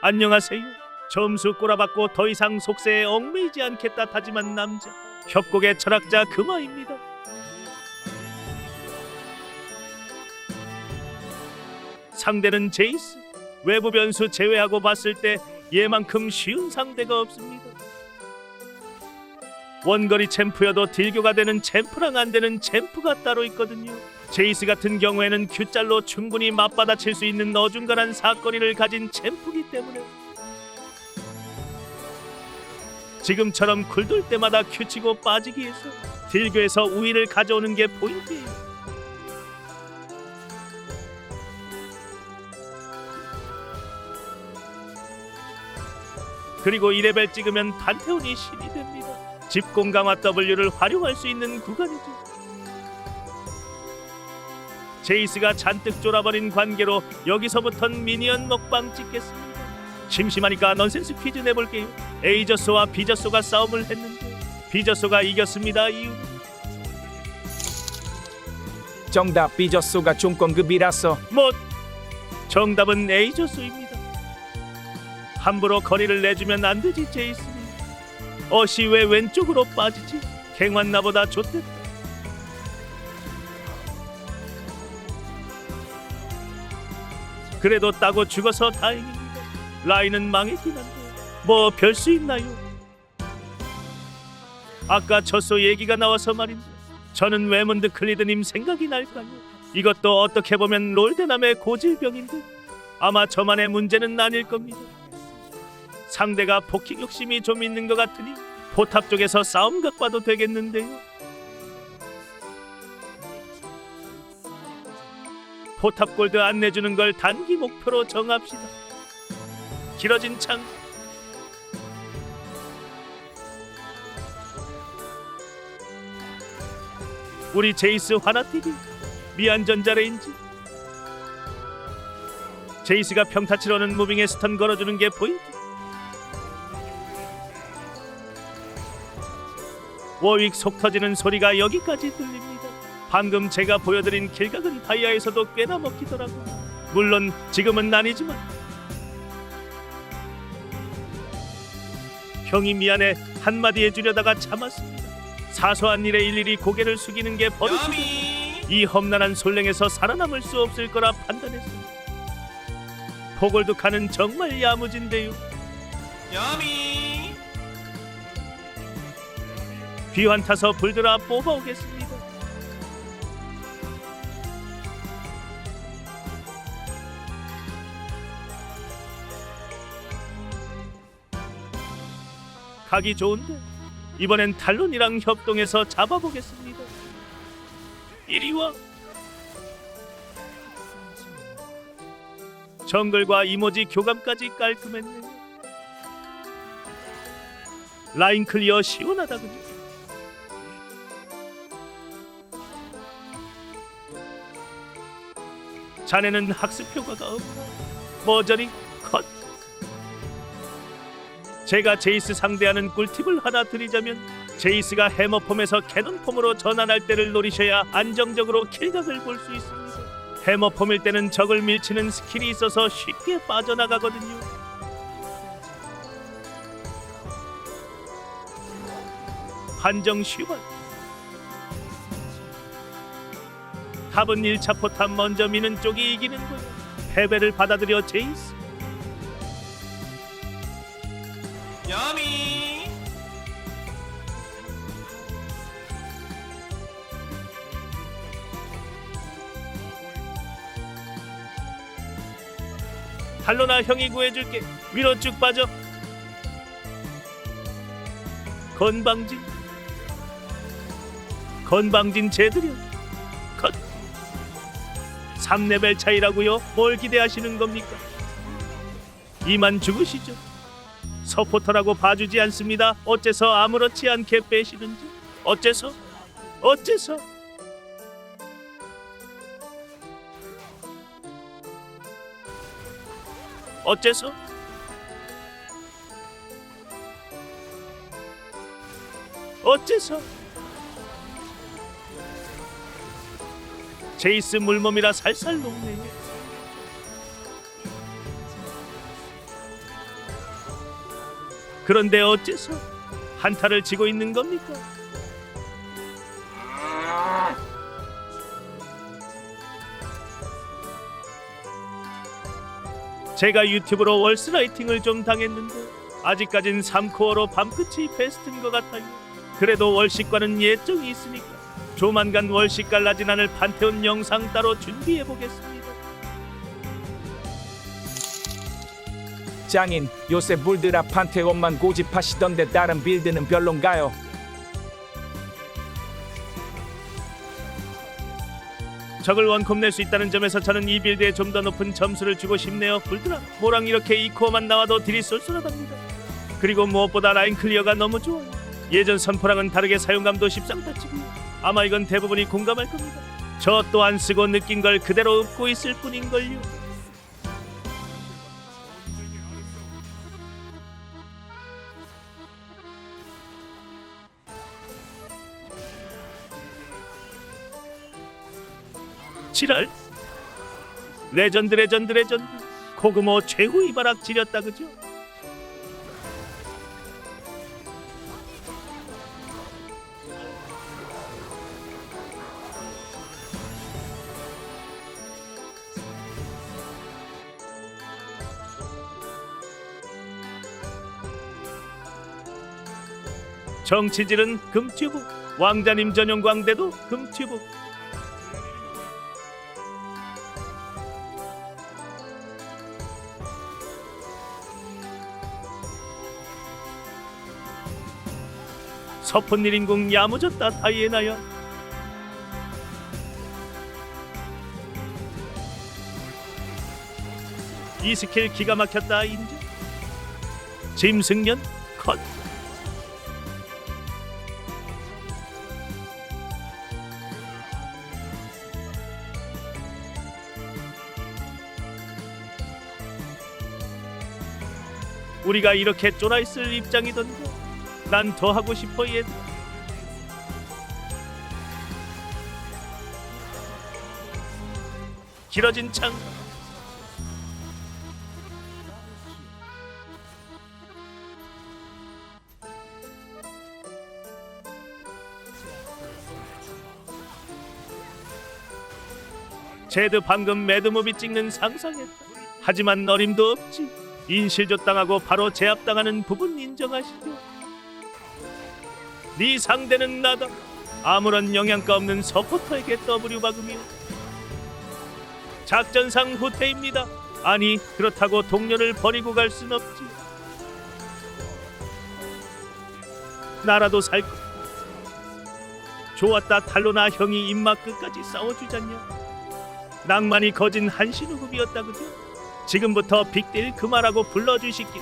안녕하세요. 점수 꼬라박고 더 이상 속세에 얽매이지 않겠다 다짐한 남자. 협곡의 철학자 금화입니다. 상대는 제이스. 외부 변수 제외하고 봤을 때 얘만큼 쉬운 상대가 없습니다. 원거리 챔프여도 딜교가 되는 챔프랑 안 되는 챔프가 따로 있거든요. 제이스 같은 경우에는 큐짤로 충분히 맞받아칠 수 있는 어중간한 사거리를 가진 챔프기 때문에 지금처럼 굴돌 때마다 큐치고 빠지기 위해서 딜교에서 우위를 가져오는 게 포인트예요. 그리고 2레벨 찍으면 판테온이 신이 됩니다. 집공 강화 W를 활용할 수 있는 구간이죠. 제이스가 잔뜩 쫄아버린 관계로 여기서부턴 미니언 먹방 찍겠습니다. 심심하니까 넌센스 퀴즈 내볼게요. 에이저소와 비저소가 싸움을 했는데 비저소가 이겼습니다. 이유 정답 비저소가 중권급이라서 뭐 정답은 에이저소입니다. 함부로 거리를 내주면 안 되지 제이스. 어시 왜 왼쪽으로 빠지지? 갱환 나보다 좋댔다. 그래도 따고 죽어서 다행입니다. 라인은 망했긴 한데 뭐 별 수 있나요? 아까 저소 얘기가 나와서 말인데 저는 웨먼드 클리드님 생각이 날까요? 이것도 어떻게 보면 롤데남의 고질병인데 아마 저만의 문제는 아닐 겁니다. 상대가 포킹 욕심이 좀 있는 것 같으니 포탑 쪽에서 싸움 각봐도 되겠는데요. 포탑 골드 안 내주는 걸 단기 목표로 정합시다. 길어진 창 우리 제이스 화나티비 미안전자레인지. 제이스가 평타 치러는 무빙에 스턴 걸어주는 게 포인트 워윅 속 터지는 소리가 여기까지 들립니다. 방금 제가 보여드린 길각은 다이아에서도 꽤나 먹히더라고요 물론 지금은 아니지만 형이 미안해 한마디 해주려다가 참았습니다 사소한 일에 일일이 고개를 숙이는 게 버릇이고 이 험난한 솔랭에서 살아남을 수 없을 거라 판단했습니다. 포골두카는 정말 야무진데요. 야미 귀환 타서 불들아 뽑아오겠습니다. 가기 좋은데 이번엔 탈론이랑 협동해서 잡아보겠습니다. 이리 와. 정글과 이모지 교감까지 깔끔했네. 라인 클리어 시원하다 그죠? 자네는 학습 효과가 없나? 머저리 컷. 제가 제이스 상대하는 꿀팁을 하나 드리자면 제이스가 해머폼에서 캐논폼으로 전환할 때를 노리셔야 안정적으로 킬각을 볼 수 있습니다. 해머폼일 때는 적을 밀치는 스킬이 있어서 쉽게 빠져나가거든요. 판정 쉬운 탑은 1차 포탑 먼저 미는 쪽이 이기는 거야. 패배를 받아들여 제이스. 탈로나 형이 구해줄게. 위로 쭉 빠져. 건방진. 건방진 쟤들이요. 컷. 3레벨 차이라고요? 뭘 기대하시는 겁니까? 이만 죽으시죠. 서포터라고 봐주지 않습니다. 어째서 아무렇지 않게 빼시는지. 어째서? 어째서? 어째서? 어째서? 제이스 물몸이라 살살 녹네. 그런데 어째서 한타를 치고 있는 겁니까? 제가 유튜브로 월스라이팅을 좀 당했는데 아직까진 3코어로 밤끝이 베스트인 것 같아요. 그래도 월식과는 예정이 있으니까 조만간 월식 갈라진 않을 판테온 영상 따로 준비해 보겠습니다. 장인 요새 물드라 판테온만 고집하시던데 다른 빌드는 별론가요? 적을 원컵 낼 수 있다는 점에서 저는 이 빌드에 좀 더 높은 점수를 주고 싶네요. 불드라 모랑 이렇게 이 코어만 나와도 딜이 쏠쏠하답니다. 그리고 무엇보다 라인 클리어가 너무 좋아요. 예전 선포랑은 다르게 사용감도 십상타치고요. 아마 이건 대부분이 공감할 겁니다. 저 또한 쓰고 느낀 걸 그대로 읊고 있을 뿐인걸요. 지랄 레전드 레전드 레전드. 코그모 최후의 바락 지렸다 그죠? 정치질은 금튜브. 왕자님 전용 광대도 금튜브 서푼 일인공 야무졌다 다이애나야 이 스킬 기가 막혔다 인정 짐승년 컷. 우리가 이렇게 쫄아 있을 입장이던데 난 더 하고 싶어 얘. 길어진 창. 제드 방금 매드무비 찍는 상상했다 하지만 어림도 없지. 인실조 당하고 바로 제압당하는 부분 인정하시죠 네 상대는 나다. 아무런 영향가 없는 서포터에게 W 박으며 작전상 후퇴입니다. 아니 그렇다고 동료를 버리고 갈 순 없지. 나라도 살 거. 좋았다 탈로나 형이 입맛 끝까지 싸워주잖냐. 낭만이 거진 한신우 급이었다 그죠? 지금부터 빅딜 그만하고 불러주시길.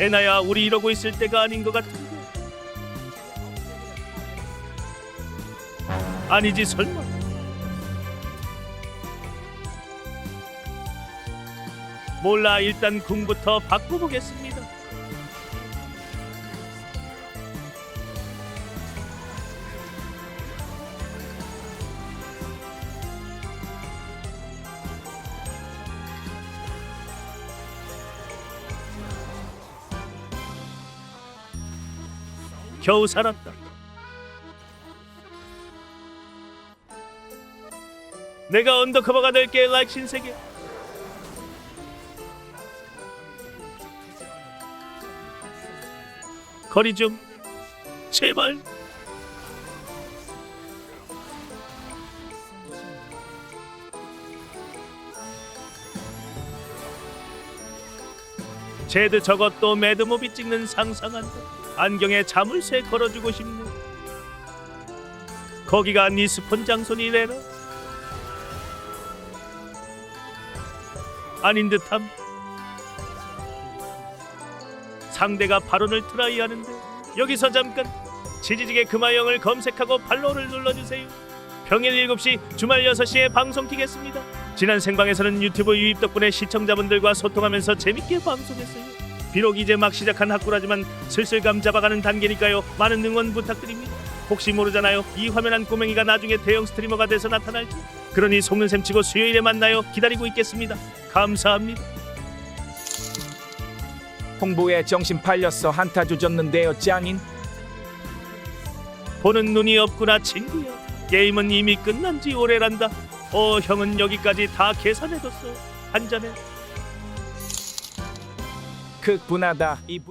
애나야 우리 이러고 있을 때가 아닌 것 같은데. 아니지 설마. 몰라 일단 궁부터 바꿔보겠습니다 겨우 살았다. 내가 언더커버가 될게 라이크 신세계. 거리 좀 제발. 제드 저것도 매드무비 찍는 상상한다. 안경에 자물쇠 걸어주고 싶네. 거기가 니스폰 장소니래라. 아닌 듯함. 상대가 발언을 트라이하는데 여기서 잠깐 지지직의 금화영을 검색하고 팔로우를 눌러주세요. 평일 7시 주말 6시에 방송 키겠습니다. 지난 생방에서는 유튜브 유입 덕분에 시청자분들과 소통하면서 재밌게 방송했어요. 비록 이제 막 시작한 학구라지만 슬슬 감 잡아가는 단계니까요. 많은 응원 부탁드립니다. 혹시 모르잖아요. 이 화면한 꼬맹이가 나중에 대형 스트리머가 돼서 나타날지. 그러니 속는 셈 치고 수요일에 만나요. 기다리고 있겠습니다. 감사합니다. 홍보에 정신 팔렸어 한타 조졌는데요 짱인 보는 눈이 없구나 친구야. 게임은 이미 끝난 지 오래란다. 어 형은 여기까지 다 계산해뒀어. 한 잔에 극분하다. 이 분-